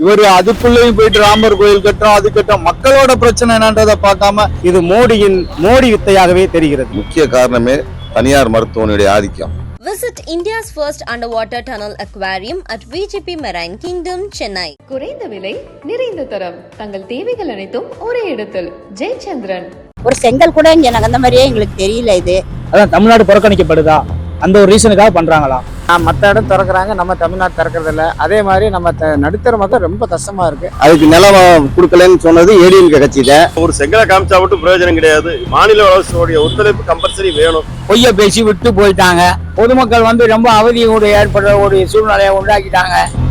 இவர் அதுக்குள்ளேயும் போயிட்டு ராமர் கோயில் கட்டுறோம் அது கட்டுறோம். மக்களோட பிரச்சனை என்னன்றதை பார்க்காம இது மோடியின் மோடி வித்தையாகவே தெரிகிறது. முக்கிய காரணமே தனியார் மருத்துவனுடைய ஆதிக்கம். Visit India's first underwater tunnel aquarium at VGP Marine Kingdom, Chennai. குறைந்த விலை நிறைந்த தரம். தங்கள் தேவைகள் அனைத்தும் ஒரே இடத்தில். ஜெயச்சந்திரன். ஒரு செங்கல் கூட இங்க எனக்கு அந்த மாதிரியே எங்களுக்கு தெரியல இது. அதான் தமிழ்நாடு புறக்கணிக்கப்படுதா? அந்த ஒரு ரீசனுக்காக பண்றாங்களா மற்ற இடம் திறக்கிறாங்க நம்ம தமிழ்நாடு திறக்கிறது இல்ல அதே மாதிரி நம்ம த- நடுத்தர மக்கள் ரொம்ப கஷ்டமா இருக்கு. அதுக்கு நிலம் கொடுக்கலன்னு சொன்னது ஏடிஎம்கே கட்சி தான் ஒரு செங்கலை காமிச்சா மட்டும் பிரயோஜனம் கிடையாது. மாநில வளர்ச்சியோடைய ஒத்துழைப்பு கம்பல்சரி வேணும். பொய்ய பேசி விட்டு போயிட்டாங்க. பொதுமக்கள் வந்து ரொம்ப அவதியோடு ஏற்படுற ஒரு சூழ்நிலையை உண்டாக்கிட்டாங்க.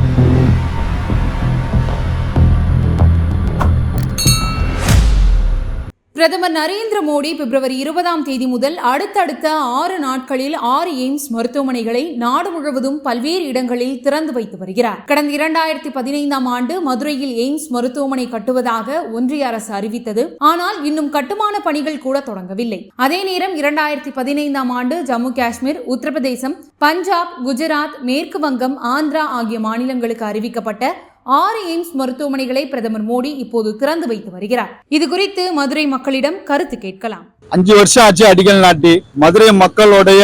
பிரதமர் நரேந்திர மோடி பிப்ரவரி இருபதாம் தேதி முதல் அடுத்தடுத்த ஆறு நாட்களில் ஆறு எய்ம்ஸ் மருத்துவமனைகளை நாடு முழுவதும் பல்வேறு இடங்களில் திறந்து வைத்து வருகிறார். கடந்த இரண்டாயிரத்தி பதினைந்தாம் ஆண்டு மதுரையில் எய்ம்ஸ் மருத்துவமனை கட்டுவதாக ஒன்றிய அரசு அறிவித்தது. ஆனால் இன்னும் கட்டுமான பணிகள் கூட தொடங்கவில்லை. அதே நேரம் இரண்டாயிரத்தி பதினைந்தாம் ஆண்டு ஜம்மு காஷ்மீர் உத்தரப்பிரதேசம் பஞ்சாப் குஜராத் மேற்கு வங்கம் ஆந்திரா ஆகிய மாநிலங்களுக்கு அறிவிக்கப்பட்ட ஆறு எய்ம்ஸ் மருத்துவமனைகளை பிரதமர் மோடி இப்போது திறந்து வைத்து வருகிறார். இது குறித்து மதுரை மக்களிடம் கருத்து கேட்கலாம். அஞ்சு வருஷம் ஆச்சு அடிக்கல் நாட்டி. மதுரை மக்களுடைய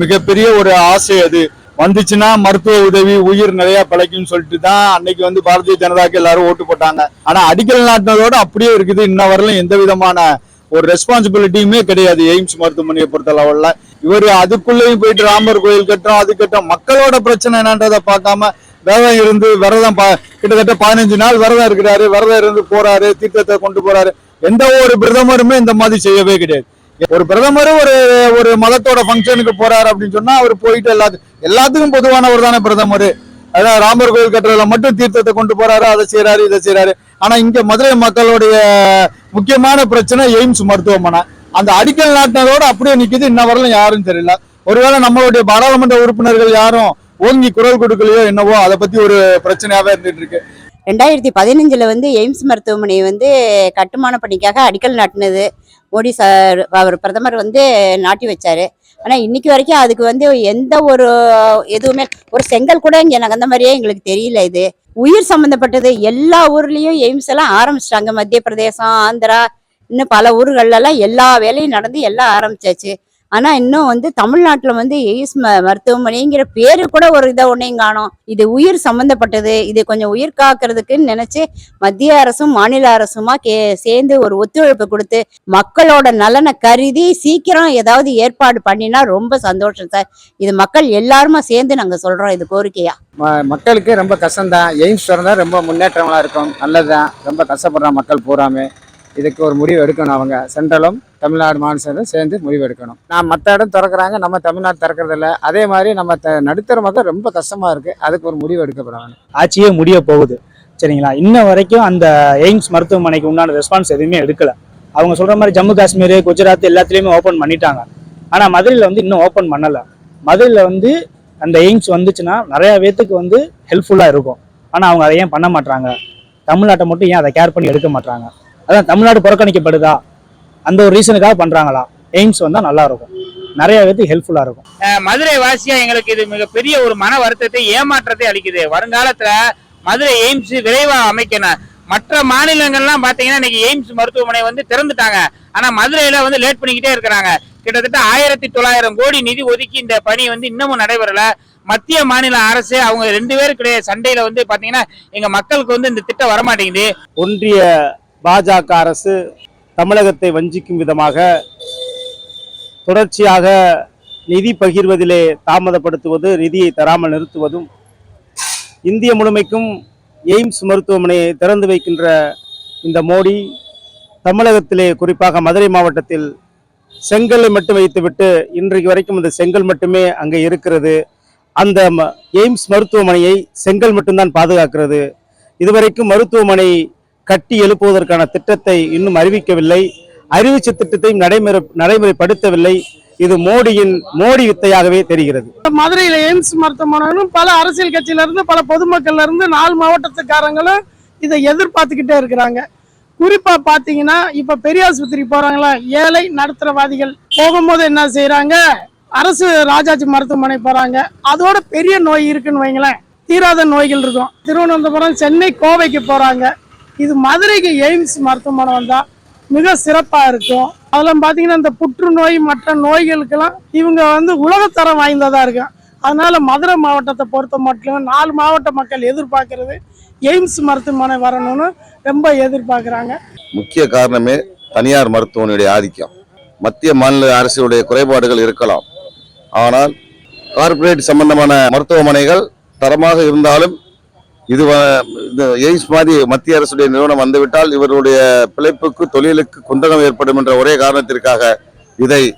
மிகப்பெரிய ஒரு ஆசை அது. வந்துச்சுன்னா மருத்துவ உதவி உயிர் நிறைய பிழைக்கும்னு சொல்லிட்டு தான் அன்னைக்கு வந்து பாரதிய ஜனதாக்கு எல்லாரும் ஓட்டு போட்டாங்க. ஆனா அடிக்கல் நாட்டினதோட அப்படியே இருக்குது. இன்ன வரலும் எந்த விதமான ஒரு ரெஸ்பான்சிபிலிட்டியுமே கிடையாது எய்ம்ஸ் மருத்துவமனையை பொறுத்த லெவல்ல இவர் அதுக்குள்ளேயும் போயிட்டு ராமர் கோயில் கட்டுறோம் அது கட்டுறோம். மக்களோட பிரச்சனை என்னன்றதை பார்க்காம விரதம் இருந்து விரதம் பா- கிட்டத்தட்ட பதினஞ்சு நாள் விரதம் இருக்கிறாரு. விரதம் இருந்து போறாரு தீர்த்தத்தை கொண்டு போறாரு. எந்த ஒரு பிரதமருமே இந்த மாதிரி செய்யவே கிடையாது. ஒரு பிரதமர் ஒரு ஒரு மதத்தோட ஃபங்க்ஷனுக்கு போறாரு அப்படின்னு சொன்னா அவர் போயிட்டு எல்லாத்துக்கும் எல்லாத்துக்கும் பொதுவானவர் தானே பிரதமர். அதான் ராமர் கோயில் கட்டுறதுல மட்டும் தீர்த்தத்தை கொண்டு போறாரு அதை செய்யறாரு இதை செய்யறாரு ஆனா இங்க மதுரை மக்களுடைய முக்கியமான பிரச்சனை எய்ம்ஸ் மருத்துவமனை. அந்த அடிக்கல் நாட்டினதோட அப்படியே நிக்குது. இன்ன வரலும் யாரும் தெரியல. ஒருவேளை நம்மளுடைய பாராளுமன்ற உறுப்பினர்கள் யாரும் ஓங்கி குரல் கொடுக்கலையோ என்னவோ அதை பத்தி ஒரு பிரச்சனையாவே இருந்துட்டு இருக்கு. ரெண்டாயிரத்தி பதினஞ்சுல வந்து எய்ம்ஸ் மருத்துவமனை வந்து கட்டுமான பணிக்காக அடிக்கல் நாட்டினது. மோடி சார் அவர் பிரதமர் வந்து நாட்டி வச்சாரு. ஆனா இன்னைக்கு வரைக்கும் அதுக்கு வந்து எந்த ஒரு எதுவுமே ஒரு செங்கல் கூட இங்க நாங்கள் அந்த மாதிரியே எங்களுக்கு தெரியல இது. உயிர் சம்பந்தப்பட்டது எல்லா ஊர்லயும் எய்ம்ஸ் எல்லாம் ஆரம்பிச்சிட்டாங்க. மத்திய பிரதேசம் ஆந்திரா இன்னும் பல ஊர்கள்ல எல்லா வேலையும் நடந்து எல்லாம் ஆரம்பிச்சாச்சு. ஆனா இன்னும் வந்து தமிழ்நாட்டுல வந்து எய்ஸ் ம- மருத்துவமனைங்கிற பேரு கூட ஒரு இதை ஒன்னையும் காணோம். இது உயிர் சம்பந்தப்பட்டது. இது கொஞ்சம் உயிர் காக்கிறதுக்குன்னு நினைச்சு மத்திய அரசும் மாநில அரசுமா கே சேர்ந்து ஒரு ஒத்துழைப்பு கொடுத்து மக்களோட நலனை கருதி சீக்கிரம் ஏதாவது ஏற்பாடு பண்ணினா ரொம்ப சந்தோஷம் சார். இது மக்கள் எல்லாருமா சேர்ந்து நாங்க சொல்றோம் இது கோரிக்கையா. மக்களுக்கு ரொம்ப கஷ்டம்தான். எய்ம்ஸ் திறந்தா ரொம்ப முன்னேற்றமா இருக்கும். நல்லதுதான். ரொம்ப கஷ்டப்படுறான் மக்கள் பூராமே. இதுக்கு ஒரு முடிவு எடுக்கணும் அவங்க. சென்ட்ரலும் தமிழ்நாடு மாநிலம் சேர்ந்து முடிவு எடுக்கணும் நான் மற்ற இடம் திறக்கிறாங்க நம்ம தமிழ்நாடு திறக்கறதில்ல அதே மாதிரி நம்ம த- நடுத்தர மக்கள் ரொம்ப கஷ்டமாக இருக்குது அதுக்கு ஒரு முடிவு எடுக்கப்படணும். ஆட்சியே முடிய போகுது. சரிங்களா? இன்ன வரைக்கும் அந்த எய்ம்ஸ் மருத்துவமனைக்கு உண்டான ரெஸ்பான்ஸ் எதுவுமே எடுக்கலை. அவங்க சொல்கிற மாதிரி ஜம்மு காஷ்மீர் குஜராத் எல்லாத்துலேயுமே ஓப்பன் பண்ணிட்டாங்க. ஆனால் மதுரையில் வந்து இன்னும் ஓப்பன் பண்ணலை. மதுரையில் வந்து அந்த எய்ம்ஸ் வந்துச்சுன்னா நிறைய பேத்துக்கு வந்து ஹெல்ப்ஃபுல்லாக இருக்கும். ஆனால் அவங்க அதை ஏன் பண்ண மாட்டாங்க தமிழ்நாட்டை மட்டும் ஏன் அதை கேர் பண்ணி எடுக்க மாட்டாங்க அதான் தமிழ்நாடு புறக்கணிக்கப்படுதா? அந்த ஒரு ரீசனுக்காக பண்றாங்களா? எய்ம்ஸ் வந்தா நல்லா இருக்கும் நிறைய பேத்துக்கு ஹெல்ப்ஃபுல்லா இருக்கும். மதுரை வாசியா எங்களுக்கு இது மிகப்பெரிய ஒரு மன வருத்தத்தை ஏமாற்றத்தை அளிக்குது. வருங்காலத்துல மதுரை எய்ம்ஸ் விரைவா அமைக்கணும் மற்ற மாநிலங்கள்லாம் பாத்தீங்கன்னா இன்னைக்கு எய்ம்ஸ் மருத்துவமனை வந்து திறந்துட்டாங்க. ஆனா மதுரையில வந்து லேட் பண்ணிக்கிட்டே இருக்கிறாங்க. கிட்டத்தட்ட ஆயிரத்தி தொள்ளாயிரம் கோடி நிதி ஒதுக்கி இந்த பணி வந்து இன்னமும் நடைபெறல. மத்திய மாநில அரசு அவங்க ரெண்டு பேருக்குடைய சண்டையில வந்து பாத்தீங்கன்னா எங்க மக்களுக்கு வந்து இந்த திட்டம் வரமாட்டேங்குது. ஒன்றிய பாஜக அரசு தமிழகத்தை வஞ்சிக்கும் விதமாக தொடர்ச்சியாக நிதி பகிர்வதிலே தாமதப்படுத்துவது நிதியை தராமல் நிறுத்துவதும் இந்திய முழுமைக்கும் எய்ம்ஸ் மருத்துவமனையை திறந்து வைக்கின்ற இந்த மோடி தமிழகத்திலே குறிப்பாக மதுரை மாவட்டத்தில் செங்கலை மட்டும் வைத்துவிட்டு இன்றைக்கு வரைக்கும் இந்த செங்கல் மட்டுமே அங்கே இருக்கிறது. அந்த ம- எய்ம்ஸ் மருத்துவமனையை செங்கல் மட்டும்தான் பாதுகாக்கிறது. இதுவரைக்கும் மருத்துவமனை கட்டி எழுப்புவதற்கான திட்டத்தை இன்னும் அறிவிக்கவில்லை. அறிவிச்ச திட்டத்தையும் நடைமுறை நடைமுறைப்படுத்தவில்லை. இது மோடியின் மோடி வித்தையாகவே தெரிகிறது. மதுரையில் எய்ம்ஸ் மருத்துவமனைகளும் பல அரசியல் கட்சியிலிருந்து பல பொதுமக்கள்ல இருந்து நாலு மாவட்டத்துக்காரங்களும் இதை எதிர்பார்த்துக்கிட்டே இருக்கிறாங்க. குறிப்பா பாத்தீங்கன்னா இப்ப பெரிய ஆஸ்பத்திரி போறாங்களா? ஏழை நடுத்தரவாதிகள் போகும்போது என்ன செய்யறாங்க அரசு ராஜாஜி மருத்துவமனை போறாங்க. அதோட பெரிய நோய் இருக்குன்னு வைங்களேன். தீராத நோய்கள் இருக்கும். திருவனந்தபுரம் சென்னை கோவைக்கு போறாங்க. இது மதுரைக்கு எய்ம்ஸ் மருத்துவமனை வந்தால் மிக சிறப்பாக இருக்கும். அதெல்லாம் பார்த்தீங்கன்னா இந்த புற்றுநோய் மற்ற நோய்களுக்கெல்லாம் இவங்க வந்து உலகத்தரம் வாய்ந்ததாக இருக்கும் அதனால் மதுரை மாவட்டத்தை பொறுத்த மட்டும் நாலு மாவட்ட மக்கள் எதிர்பார்க்கறது எய்ம்ஸ் மருத்துவமனை வரணும்னு ரொம்ப எதிர்பார்க்குறாங்க. முக்கிய காரணமே தனியார் மருத்துவமனையுடைய ஆதிக்கம். மத்திய மாநில அரசுடைய குறைபாடுகள் இருக்கலாம். ஆனால் கார்ப்பரேட் சம்பந்தமான மருத்துவமனைகள் தரமாக இருந்தாலும் இது வ- இந்த எய்ம்ஸ் மாதிரி மத்திய அரசுடைய நிறுவனம் வந்துவிட்டால் இவருடைய பிழைப்புக்கு தொழிலுக்கு குந்தகம் ஏற்படும் என்ற ஒரே காரணத்திற்காக இதை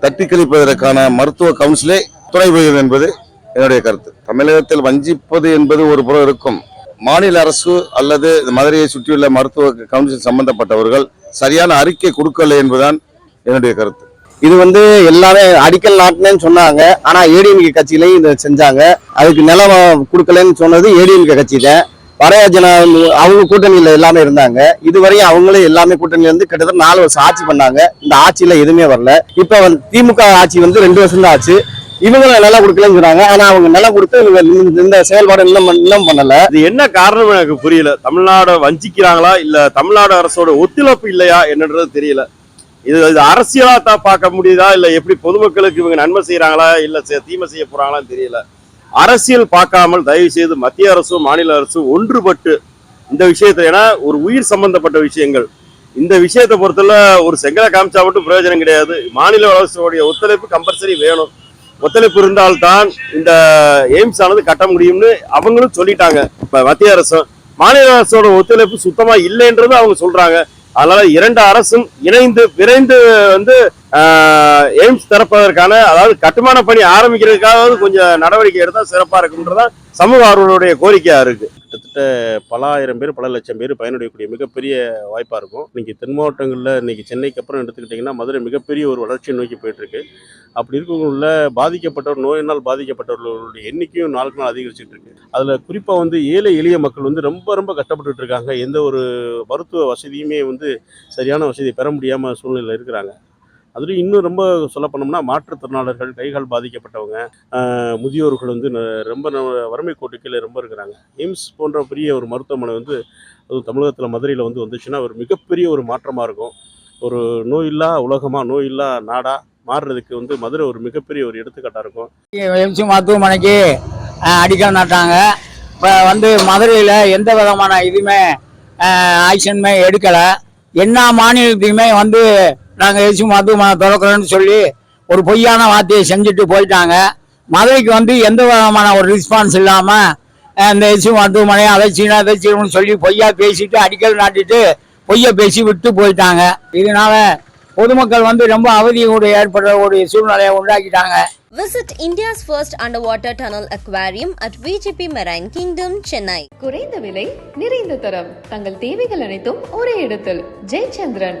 தட்டி கழிப்பதற்கான மருத்துவ கவுன்சிலே துணை புரிகிறது என்பது என்னுடைய கருத்து. தமிழகத்தில் வஞ்சிப்பது என்பது ஒரு புறம் இருக்கும். மாநில அரசு அல்லது இந்த மதுரையை சுற்றியுள்ள மருத்துவ கவுன்சில் சம்பந்தப்பட்டவர்கள் சரியான அறிக்கை கொடுக்கலை என்பதுதான் என்னுடைய கருத்து. இது வந்து எல்லாமே அடிக்கல் நாட்டினேன்னு சொன்னாங்க. ஆனா ஏடிஎம்கே கட்சியிலையும் இதை செஞ்சாங்க. அதுக்கு நிலம் கொடுக்கலன்னு சொன்னது ஏடிஎம்கே கட்சி தான் பழைய ஜன அவங்க கூட்டணியில எல்லாமே இருந்தாங்க. இதுவரையும் அவங்களே எல்லாமே கூட்டணியில இருந்து கிட்டத்தட்ட நாலு வருஷம் ஆட்சி பண்ணாங்க. இந்த ஆட்சியில எதுவுமே வரல. இப்ப வந்து திமுக ஆட்சி வந்து ரெண்டு வருஷம் தான் ஆச்சு. இவங்களும் நிலம் கொடுக்கலன்னு சொன்னாங்க. ஆனா அவங்க நிலம் கொடுத்து இவங்க இந்த- இந்த செயல்பாடு இன்னும் இன்னும் பண்ணல. இது என்ன காரணம் எனக்கு புரியல? தமிழ்நாடை வஞ்சிக்கிறாங்களா? இல்ல தமிழ்நாடு அரசோட ஒத்துழைப்பு இல்லையா? என்னன்றது தெரியல. இது இது அரசியலா தான் பார்க்க முடியுதா? இல்ல எப்படி பொதுமக்களுக்கு இவங்க நன்மை செய்யறாங்களா இல்ல தீமை செய்ய போறாங்களான்னு தெரியல. அரசியல் பார்க்காமல் தயவு செய்து மத்திய அரசும் மாநில அரசும் ஒன்றுபட்டு இந்த விஷயத்துல ஏன்னா ஒரு உயிர் சம்பந்தப்பட்ட விஷயங்கள். இந்த விஷயத்தை பொறுத்தல ஒரு செங்கலை காமிச்சா மட்டும் பிரயோஜனம் கிடையாது. மாநில அரசுடைய ஒத்துழைப்பு கம்பல்சரி வேணும். ஒத்துழைப்பு இருந்தால்தான் இந்த எய்ம்ஸ் ஆனது கட்ட முடியும்னு அவங்களும் சொல்லிட்டாங்க. இப்ப மத்திய அரசும் மாநில அரசோட ஒத்துழைப்பு சுத்தமா இல்லைன்றது அவங்க சொல்றாங்க. அதனால இரண்டு அரசும் இணைந்து விரைந்து வந்து எய்ம்ஸ் திறப்பதற்கான அதாவது கட்டுமான பணி ஆரம்பிக்கிறதுக்காக கொஞ்சம் நடவடிக்கை எடுத்தால் சிறப்பாக இருக்குன்றதான் சமூக ஆர்வலருடைய கோரிக்கையாக இருக்கு. கிட்டத்தட்ட பல ஆயிரம் பேர் பல லட்சம் பேர் பயனடையக்கூடிய மிகப்பெரிய வாய்ப்பாக இருக்கும். இன்னைக்கு தென் மாவட்டங்களில் இன்னைக்கு சென்னைக்கு அப்புறம் எடுத்துக்கிட்டிங்கன்னா மதுரை மிகப்பெரிய ஒரு வளர்ச்சியை நோக்கி போயிட்டுருக்கு. அப்படி இருக்கவங்கள பாதிக்கப்பட்டவர் நோயினால் பாதிக்கப்பட்டவர்களுடைய எண்ணிக்கையும் நாளுக்கு நாள் அதிகரிச்சுட்டு இருக்கு அதில் குறிப்பாக வந்து ஏழை எளிய மக்கள் வந்து ரொம்ப ரொம்ப கஷ்டப்பட்டுட்டு இருக்காங்க. எந்த ஒரு மருத்துவ வசதியுமே வந்து சரியான வசதி பெற முடியாமல் சூழ்நிலையில் இருக்கிறாங்க. அதுலேயும் இன்னும் ரொம்ப சொல்ல போனோம்னா மாற்றுத்திறனாளர்கள் கைகால் பாதிக்கப்பட்டவங்க முதியோர்கள் வந்து ந- ரொம்ப ந- வறுமை கோட்டு கீழே ரொம்ப இருக்கிறாங்க. எய்ம்ஸ் போன்ற பெரிய ஒரு மருத்துவமனை வந்து அதுவும் தமிழகத்தில் மதுரையில் வந்து வந்துச்சுன்னா ஒரு மிகப்பெரிய ஒரு மாற்றமாக இருக்கும். ஒரு நோயில்லா உலகமாக நோயில்லா நாடாக மாறுறதுக்கு வந்து மதுரை ஒரு மிகப்பெரிய ஒரு எடுத்துக்காட்டாக இருக்கும். எம்சி மருத்துவமனைக்கு அடிக்கல் நாட்டாங்க இப்போ வந்து மதுரையில் எந்த விதமான இதுவுமே ஆக்ஷனுமே எடுக்கலை. என்ன மாநிலத்தையுமே வந்து நாங்கள் எம்சி மருத்துவமனை திறக்கிறோன்னு சொல்லி ஒரு பொய்யான வார்த்தையை செஞ்சுட்டு போயிட்டாங்க. மதுரைக்கு வந்து எந்த விதமான ஒரு ரெஸ்பான்ஸ் இல்லாமல் இந்த எம்சி மருத்துவமனையை அதை சீனா அதை சொல்லி பொய்யா பேசிட்டு அடிக்கல் நாட்டிட்டு பொய்யை பேசி விட்டு போயிட்டாங்க. இதனால பொதுமக்கள் வந்து ரொம்ப அவதியோடு ஏற்படுற ஒரு சூழ்நிலையை உண்டாக்கிட்டாங்க. Visit India's first underwater tunnel aquarium at VGP Marine Kingdom, Chennai. குறைந்த விலை நிறைந்த தரம். தங்கள் தேவைகள் அனைத்தும் ஒரே இடத்தில். ஜெயச்சந்திரன்.